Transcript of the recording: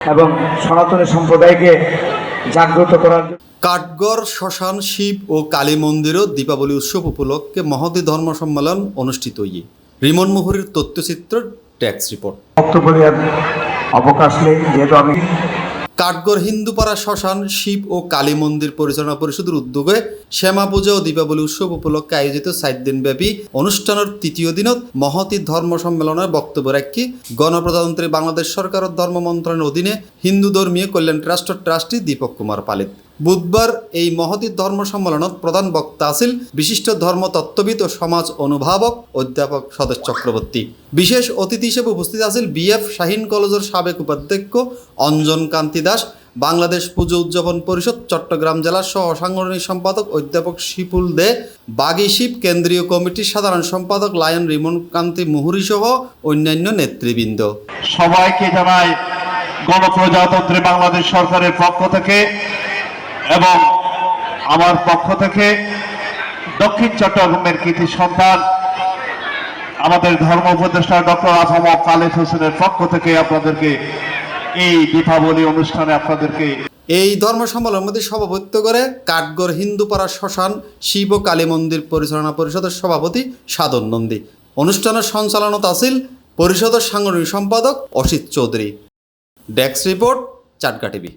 এবং সনাতনী সম্প্রদায়কে জাগ্রত করার কাঠগড় শ্মশান শিব ও কালী মন্দিরও দীপাবলি উৎসব উপলক্ষে মহতী ধর্ম সম্মেলন অনুষ্ঠিত ইয়ে রিমন মুহুরীর তথ্যচিত্র ট্যাক্স রিপোর্ট। বক্তব্য দেওয়ার অবকাশ নেই যেহেতু আমি কাঠগড় হিন্দুপাড়া শ্মশান, শিব ও কালী মন্দির পরিচালনা পরিষদের উদ্যোগে শ্যামা পূজা ও দীপাবলি উৎসব উপলক্ষে আয়োজিত সাত দিনব্যাপী অনুষ্ঠানের তৃতীয় দিনত মহতি ধর্ম সম্মেলনের বক্তব্য রাখি গণপ্রজাতন্ত্রী বাংলাদেশ সরকার ধর্ম মন্ত্রণের অধীনে হিন্দু ধর্মীয় কল্যাণ ট্রাস্টর ট্রাস্টি দীপক কুমার পালিত। বুধবার এই মহতী ধর্ম সম্মেলনত প্রধান বক্তা আছিল বিশিষ্ট ধর্ম তত্ত্ববিদ ও সমাজ অনুভাবক অধ্যাপক সদেশ চক্রবর্তী। বিশেষ অতিথি হিসেবে উপস্থিত আছিল বিএফ শাহিন কলেজের সাবেক উপাধ্যক্ষ অঞ্জন কান্তি দাস, বাংলাদেশ পুজো উদযাপন পরিষদ চট্টগ্রাম জেলার সহ সাংগঠনিক সম্পাদক অধ্যাপক শিপুল দে, বাগি শিব কেন্দ্রীয় কমিটির সাধারণ সম্পাদক লায়ন রিমন কান্তি মুহুরী সহ অন্যান্য নেতৃবৃন্দ। সবাইকে জানাই গণপ্রজাতন্ত্রী বাংলাদেশ সরকারের পক্ষ থেকে এবং আমার পক্ষ থেকে দক্ষিণ চট্টগ্রামের কৃতি সন্তান, আমাদের ধর্ম উপদেষ্টা ডক্টর আজম কালেদ হোসেনের পক্ষ থেকে আপনাদেরকে এই দীপাবলি অনুষ্ঠানে আপনাদেরকে এই ধর্ম সম্মেলনের মধ্যে সভাপতিত্ব করে কাঠগড় হিন্দুপাড়া শ্মশান শিব কালী মন্দির পরিচালনা পরিষদের সভাপতি সাধন নন্দী। অনুষ্ঠানের সঞ্চালনত আছিল পরিষদের সাংগঠনিক সম্পাদক Asit Chowdhury. Desk report Chatga TV.